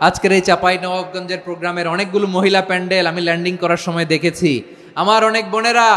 আজকের এই চাপাই নবাবগঞ্জের প্রোগ্রামের অনেকগুলো মহিলা প্যান্ডেল আমি ল্যান্ডিং করার সময় দেখেছি। আমার অনেক বোনেরা